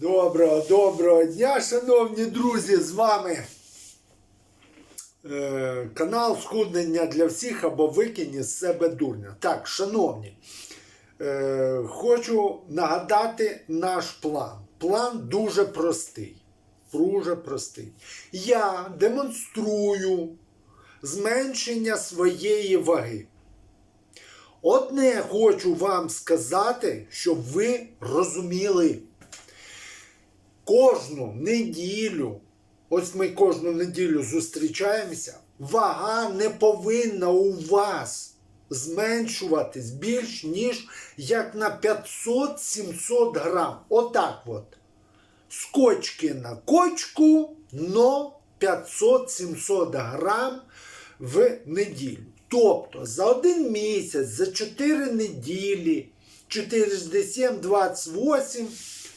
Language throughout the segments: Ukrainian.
Доброго, доброго дня, шановні друзі, з вами е, канал Схуднення для всіх або викинь із себе дурня. Так, шановні, е, хочу нагадати наш план. План дуже простий. Дуже простий. Я демонструю зменшення своєї ваги. Одне хочу вам сказати, щоб ви розуміли кожну неділю, ось ми кожну неділю зустрічаємося, вага не повинна у вас зменшуватись більш ніж як на 500-700 грам. Отак от. Скочки на кочку, но 500-700 грам в неділю. Тобто за один місяць, за 4 неділі, 47, 28,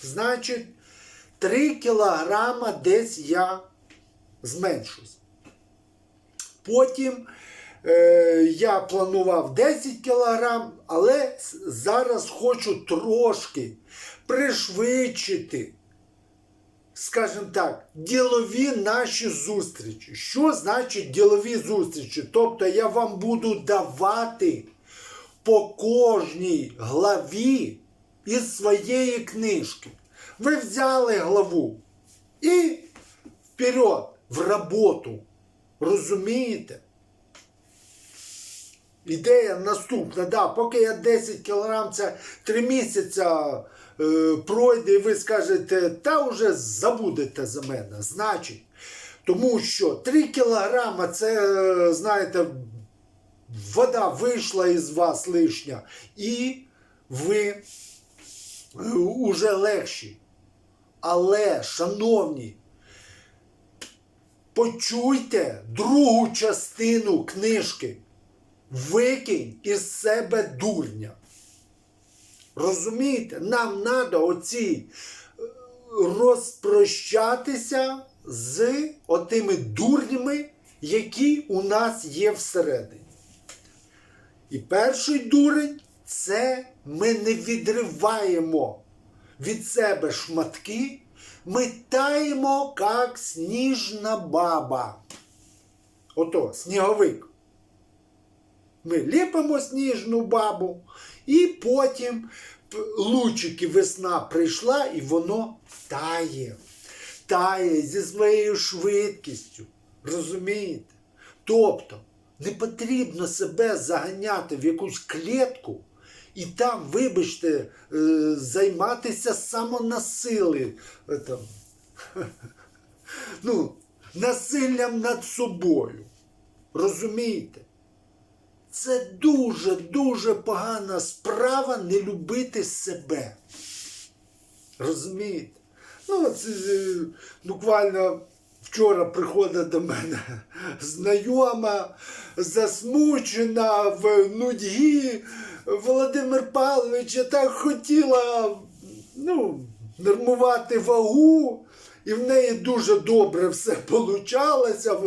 значить 3 кілограма десь я зменшусь. Потім е, я планував 10 кілограм, але зараз хочу трошки пришвидшити, скажімо так, ділові наші зустрічі. Що значить ділові зустрічі? Тобто я вам буду давати по кожній главі із своєї книжки. Ви взяли главу і вперед в роботу. Розумієте? Ідея наступна, да, поки я 10 кілограм, це 3 місяці е, пройде, і ви скажете, та вже забудете за мене. Значить, тому що 3 кілограма це, знаєте, вода вийшла із вас лишня, і ви уже легші. Але, шановні, почуйте другу частину книжки. Викинь із себе дурня. Розумієте? Нам треба оці е, розпрощатися з отими дурнями, які у нас є всередині. І перший дурень це ми не відриваємо від себе шматки, ми таємо, як сніжна баба. Ото сніговик. Ми ліпимо сніжну бабу, і потім лучики весна прийшла, і воно тає. Тає зі своєю швидкістю. Розумієте? Тобто не потрібно себе заганяти в якусь клітку і там, вибачте, е, займатися самонасили. е, ну, насиллям над собою. Розумієте? Це дуже-дуже погана справа не любити себе. Розумієте? Ну, от, е, буквально вчора приходить до мене знайома, засмучена в нудьгі. Володимир Павлович, я так хотіла ну, нормувати вагу. І в неї дуже добре все получалося,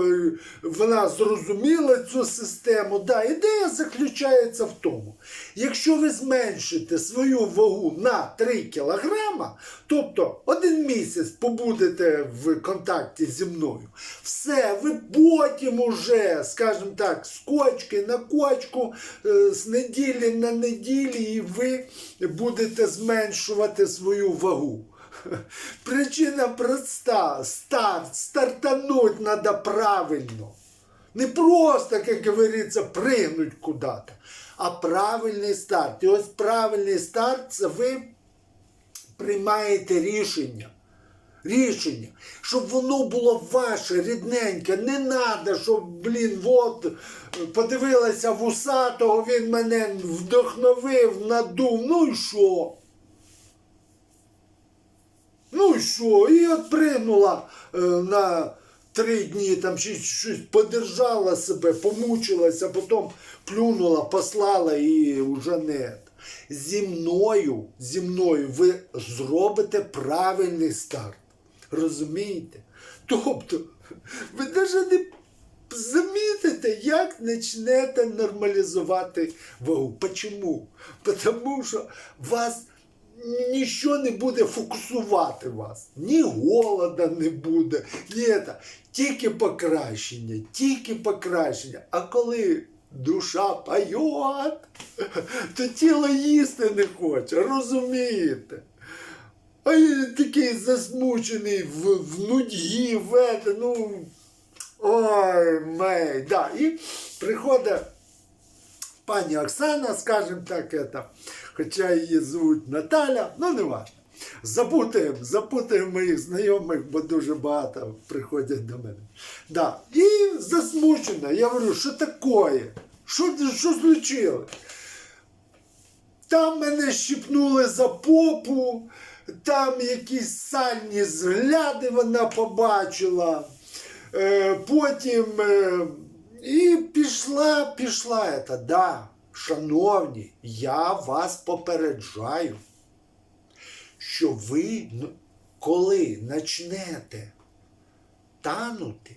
вона зрозуміла цю систему. Да, ідея заключається в тому, якщо ви зменшите свою вагу на 3 кілограма, тобто один місяць побудете в контакті зі мною, все, ви потім уже, скажімо так, з кочки на кочку, е, з неділі на неділі, і ви будете зменшувати свою вагу. Причина проста. Старт. Стартануть надо правильно. Не просто, як говориться, пригнуть куди-то, а правильний старт. І ось правильний старт це ви приймаєте рішення. Рішення, щоб воно було ваше, рідненьке, не треба, щоб, блін, от подивилася в усатого, він мене вдохновив, надув. Ну і що? Ну і що? І отпригнула е, на три дні, там щось, щось подержала себе, помучилася, потім плюнула, послала і вже не. Зі мною, зі мною ви зробите правильний старт. Розумієте? Тобто, ви навіть не замітите, як почнете нормалізувати вагу. Почому? Тому що вас нічого не буде фокусувати вас. Ні голода не буде, ні це. Тільки покращення, тільки покращення. А коли душа поє, то тіло їсти не хоче, розумієте? А я такий засмучений в, в нудьгі, в ну. Ой, мей, да. І приходить пані Оксана, скажімо так, это, хоча її звуть Наталя, ну не важно. Запутаємо, запутаємо моїх знайомих, бо дуже багато приходять до мене. Да. І засмучена. Я говорю, що таке? Що, що случилось? Там мене щипнули за попу, там якісь сальні згляди вона побачила. Е, потім е, і пішла, пішла. Ета. Да, шановні, я вас попереджаю, що ви, ну, коли почнете танути,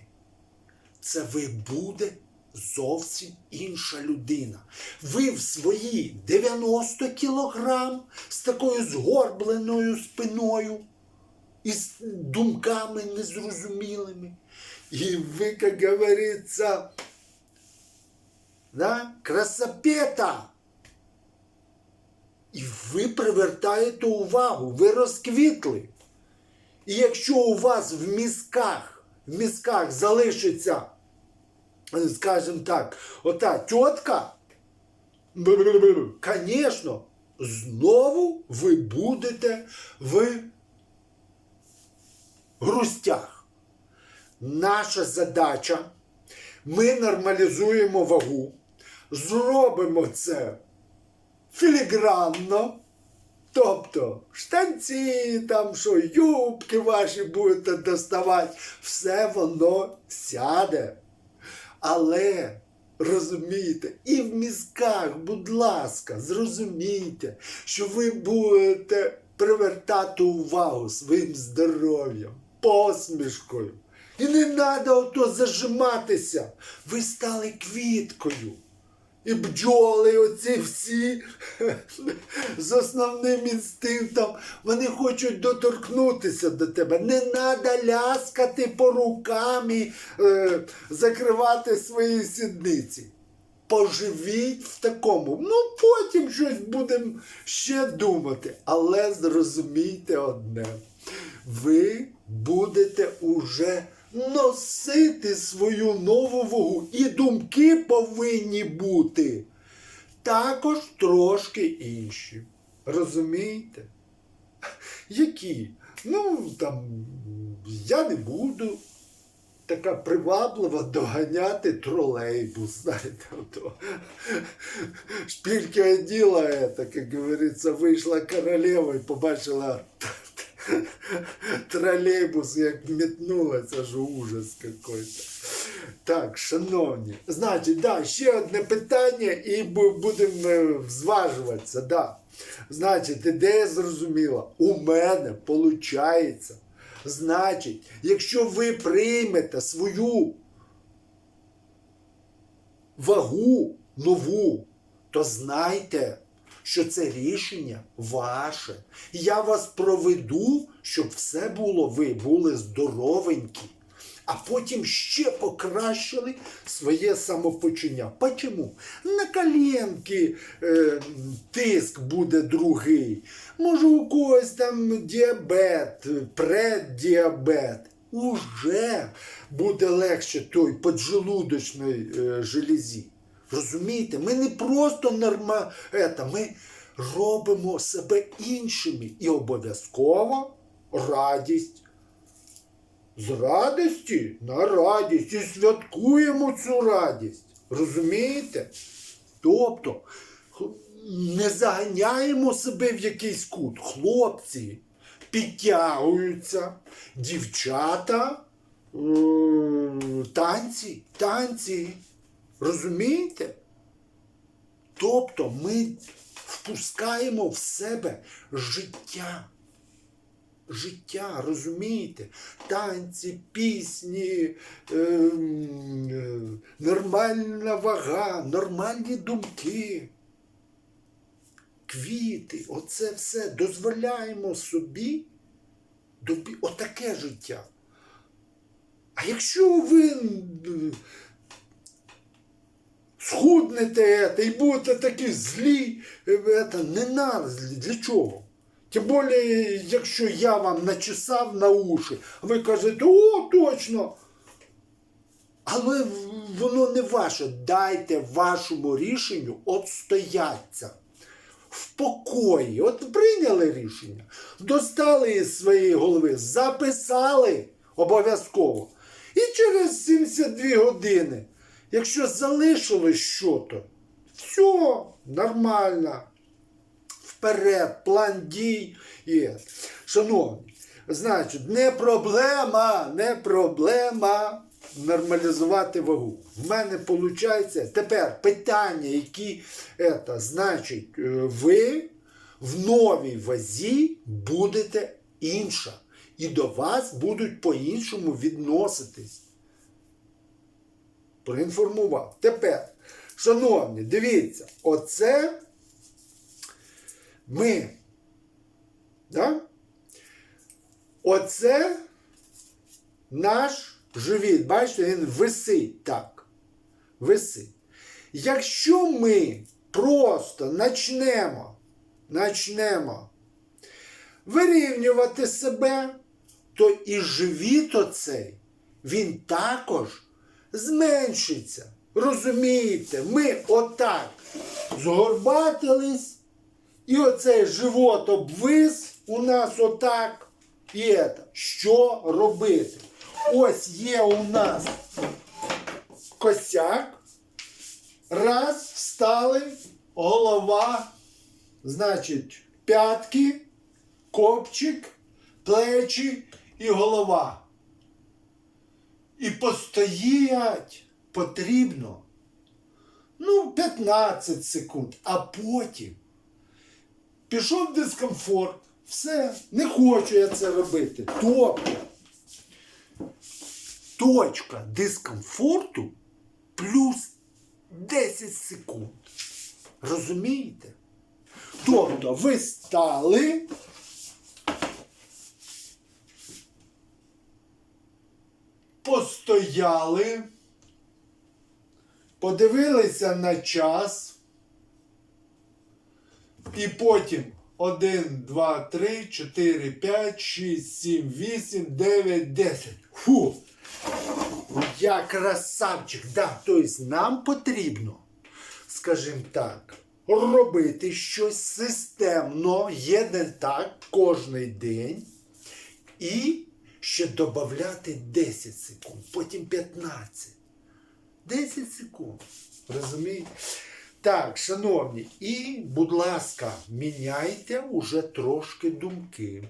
це ви буде зовсім інша людина. Ви в свої 90 кілограм з такою згорбленою спиною і з думками незрозумілими. І ви, як говориться, да, красопета. І ви привертаєте увагу, ви розквітли. І якщо у вас в мізках, в мізках залишиться, скажімо так, ота тітка, звісно, знову ви будете в грустях. Наша задача, ми нормалізуємо вагу, зробимо це філігранно. Тобто штанці, там що, юбки ваші будете доставати, все воно сяде. Але розумійте, і в мізках, будь ласка, зрозумійте, що ви будете привертати увагу своїм здоров'ям, посмішкою. І не треба ото зажиматися. Ви стали квіткою. І бджоли, оці всі з основним інстинктом, вони хочуть доторкнутися до тебе. Не треба ляскати по рукам е, закривати свої сідниці. Поживіть в такому. Ну, потім щось будемо ще думати. Але зрозумійте одне: ви будете уже носити свою нову вагу. І думки повинні бути також трошки інші. Розумієте? Які? Ну, там, я не буду така приваблива доганяти тролейбус, знаєте, ото. Шпильки оділа, як говориться, вийшла королева і побачила тролейбус, як метнулася, ж ужас какой-то. Так, шановні. Значить, да, ще одне питання, і бу- будемо е, зважуватися. Да. Значить, ідея зрозуміла. У мене виходить. Значить, якщо ви приймете свою вагу нову, то знайте, що це рішення ваше. Я вас проведу, щоб все було, ви були здоровенькі, а потім ще покращили своє самопочуття. Почому? На коленки е, тиск буде другий. Може, у когось там діабет, преддіабет. Уже буде легше той поджелудочної е, железі. Розумієте, ми не просто норма, ета, ми робимо себе іншими і обов'язково радість. З радості на радість і святкуємо цю радість. Розумієте? Тобто не заганяємо себе в якийсь кут. Хлопці підтягуються, дівчата е, танці, танці. Розумієте? Тобто ми впускаємо в себе життя. Життя, розумієте? Танці, пісні, ем, е, нормальна вага, нормальні думки. квіти, оце все дозволяємо собі отаке життя. А якщо ви м, схуднете це, і будете такі злі, е, це, не надо, для чого? Тим більше, якщо я вам начесав на уші, ви кажете, о, точно. Але воно не ваше. Дайте вашому рішенню отстояться. В покої. От прийняли рішення, достали із своєї голови, записали обов'язково. І через 72 години, якщо залишилось щось, все нормально. Вперед, план дій є. Шановні, значить, не проблема, не проблема нормалізувати вагу. В мене виходить тепер питання, які это, значить, е, ви в новій вазі будете інша. І до вас будуть по-іншому відноситись. Проінформував. Тепер, шановні, дивіться, оце ми. Да? Оце наш живіт. Бачите, він висить так. Висить. Якщо ми просто начнемо, начнемо вирівнювати себе, то і живіт оцей, він також зменшиться. Розумієте, ми отак згорбатились, і оцей живот обвис у нас отак. І це. Що робити? Ось є у нас косяк. Раз, встали, голова, значить, п'ятки, копчик, плечі і голова. І постоять потрібно ну, 15 секунд, а потім пішов дискомфорт. Все, не хочу я це робити. Тобто точка дискомфорту плюс 10 секунд. Розумієте? Тобто ви стали. Постояли, подивилися на час, і потім 1, 2, 3, 4, 5, 6, 7, 8, 9, 10. Фу! Я красавчик. Да, тобто нам потрібно, скажімо так, робити щось системно, єден так, кожний день. І ще додати 10 секунд, потім 15. 10 секунд. Розумієте? Так, шановні, і, будь ласка, міняйте уже трошки думки.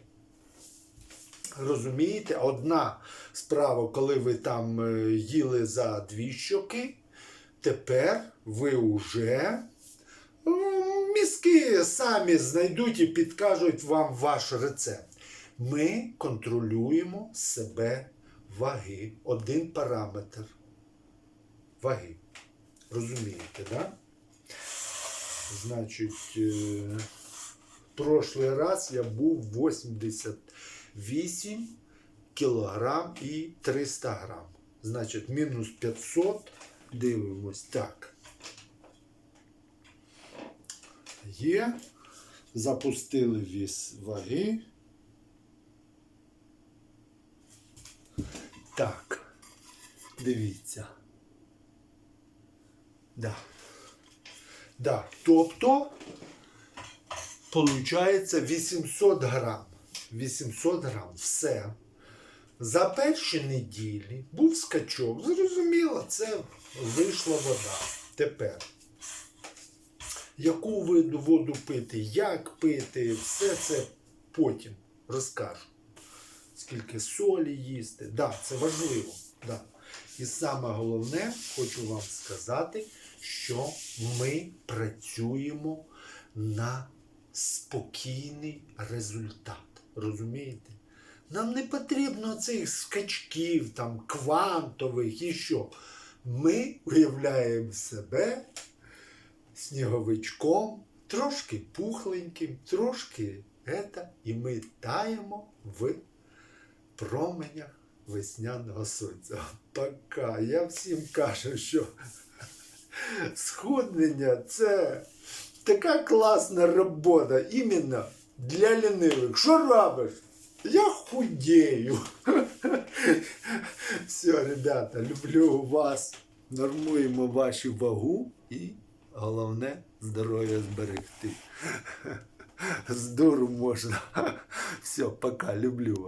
Розумієте, одна справа, коли ви там е, їли за дві щоки, тепер ви вже мізки самі знайдуть і підкажуть вам ваш рецепт. Ми контролюємо себе ваги. Один параметр ваги. Розумієте? Да? Значить, е, прошлий раз я був 88 кілограм і 300 грам. Значить, мінус 500. Дивимось так. Є. Запустили віс ваги. Так. Дивіться. Да. Да. Тобто, получається 800 грам. 800 грам. Все. За перші неділі був скачок. Зрозуміло, це вийшла вода. Тепер. Яку виду воду пити, як пити, все це потім розкажу. Скільки солі їсти. Так, да, це важливо. Да. І саме головне, хочу вам сказати, що ми працюємо на спокійний результат. Розумієте? Нам не потрібно цих скачків, там, квантових і що. Ми уявляємо себе сніговичком трошки пухленьким, трошки ета, і ми таємо в променях весняного сонця. Пока. Я всім кажу, що схуднення це така класна робота іменно для лінивих. Що робиш? Я худею. Все, ребята, люблю вас. Нормуємо вашу вагу і головне здоров'я зберегти. З дуру можна. Все, пока, люблю вас.